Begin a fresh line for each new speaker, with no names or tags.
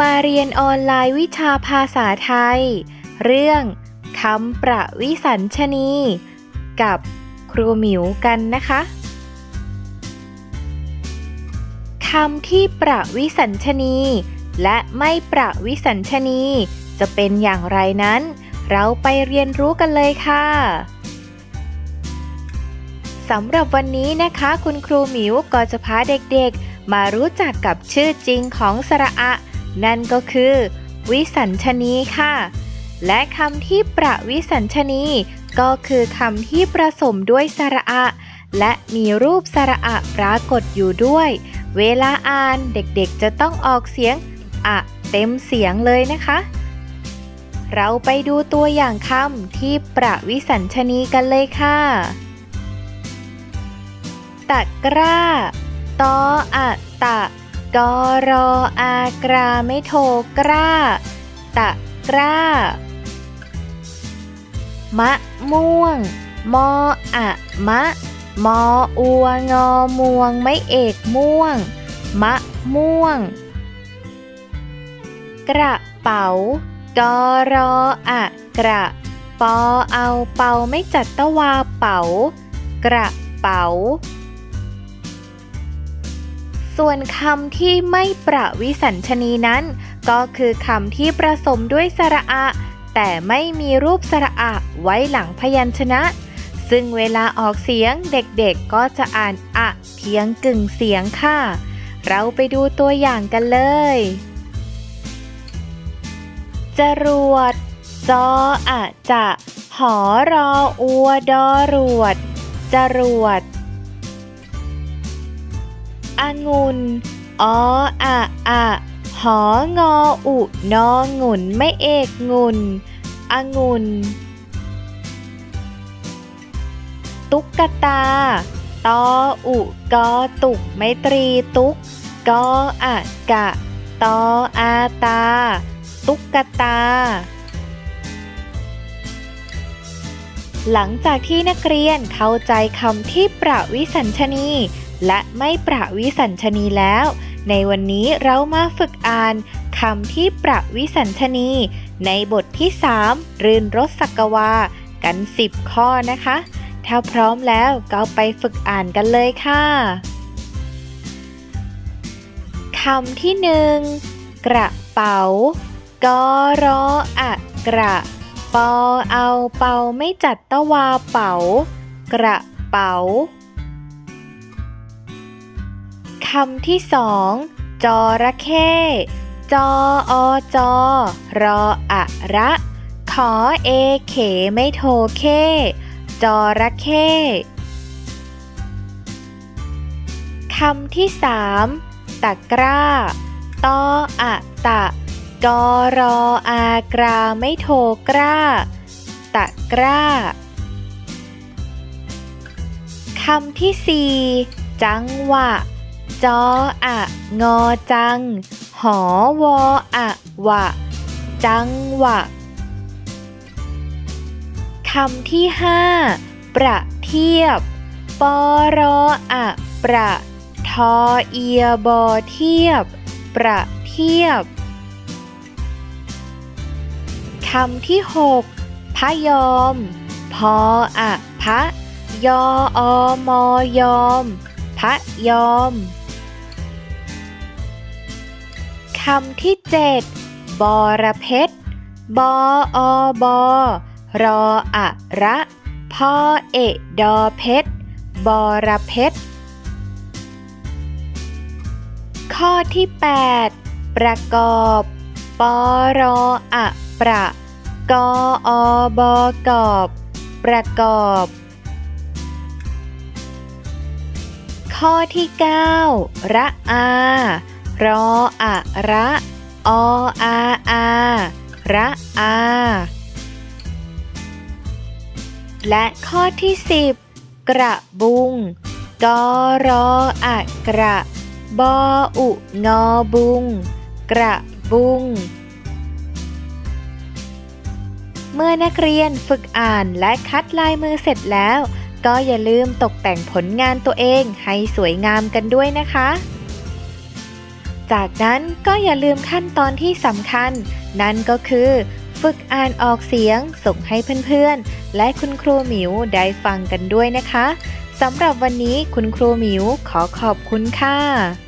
มาเรียนออนไลน์วิชาภาษาไทย เรื่องคำประวิสัญชนี กับครูหมิวกันนะคะคำที่ประวิสัญชนี และไม่ประวิสัญชนี จะเป็นอย่างไรนั้น เราไปเรียนรู้กันเลยค่ะสำหรับวันนี้นะคะ คุณครูหมิวก็จะพาเด็กๆ มารู้จักกับชื่อจริงของสระอะ นั่นก็คือ วิสัญชนีค่ะ และคำที่ประวิสัญชนีก็คือคำที่ผสมด้วยสระอะ และมีรูปสระอะปรากฏอยู่ด้วย เวลาอ่านเด็กๆจะต้องออกเสียงอะเต็มเสียงเลยนะคะ เราไปดูตัวอย่างคำที่ประวิสัญชนีกันเลยค่ะตะกร้าตออะตะ กอรออากราไม่โทกร้า ตะกร้า มะม่วง มออะมะ มออัวงอม่วงไม่เอกม่วง มะม่วง กระเป๋ากอรออะกระ ปอเอาเป่าไม่จัดตะวาเป๋ากระเป๋า ส่วนคำที่ไม่ประวิสัญชนีนั้น ก็คือคำที่ผสมด้วยสระอะ แต่ไม่มีรูปสระอะไว้หลังพยัญชนะ ซึ่งเวลาออกเสียงเด็กๆก็จะอ่านอะเพียงกึ่งเสียงค่ะ เราไปดูตัวอย่างกันเลย จรวด จออะจะ หอรออัวดอรวด จรวด องุ่นออะอะหองออุนองุ่นไม่เอกงุ่นองุ่นตุ๊กตา ตออุกอตุกไม่ตรีตุกกออะกะ ตออาตา ตุ๊กตา หลังจากที่นักเรียนเข้าใจคำที่ประวิสัญชนี และไม่ประวิสัญชนีแล้ว ในวันนี้เรามาฝึกอ่านคำที่ประวิสัญชนี ในบทที่ 3 รื่นรสสักวา กัน 10 ข้อนะคะ ถ้าพร้อมแล้วก็ไปฝึกอ่านกันเลยค่ะคำที่หนึ่งกระเป๋ากอรออะกระปอเอาเป่าไม่จัดตะวาเป๋ากระเป๋า คำที่สองจระเข้จออจอรออะระ ขอเอเขไม่โทเคจระเข้คำที่สามตะกร้าตออะตะกอรออากราไม่โทกร้า ตะกร้าคำที่สี่จังหวะ จออะงอจัง หอวออะวะ จังหวะคำที่ห้าประเทียบปอรออะประทอเอียบอเทียบ ประเทียบ คำที่หกพยอม พออะพะ ยออมอยอมะยอม คำที่เจ็ดบอระเพ็ดบออบอรออะระพอเอะดอเพชรบอระเพ็ดข้อที่ 8 ประกอบปอรออะประ กออบกอบ ประกอบ ข้อที่ 9 ระอา รออะระออาอาระอา และข้อที่ 10 กระบุง กอรออะกระ บออุงอบุง กระบุง เมื่อนักเรียนฝึกอ่านและคัดลายมือเสร็จแล้ว ก็อย่าลืมตกแต่งผลงานตัวเองให้สวยงามกันด้วยนะคะ จากนั้นก็อย่าลืมขั้นตอนที่สำคัญ นั่นก็คือ ฝึกอ่านออกเสียงส่งให้เพื่อนๆ และคุณครูหมิวได้ฟังกันด้วยนะคะสำหรับวันนี้คุณครูหมิวขอขอบคุณค่ะ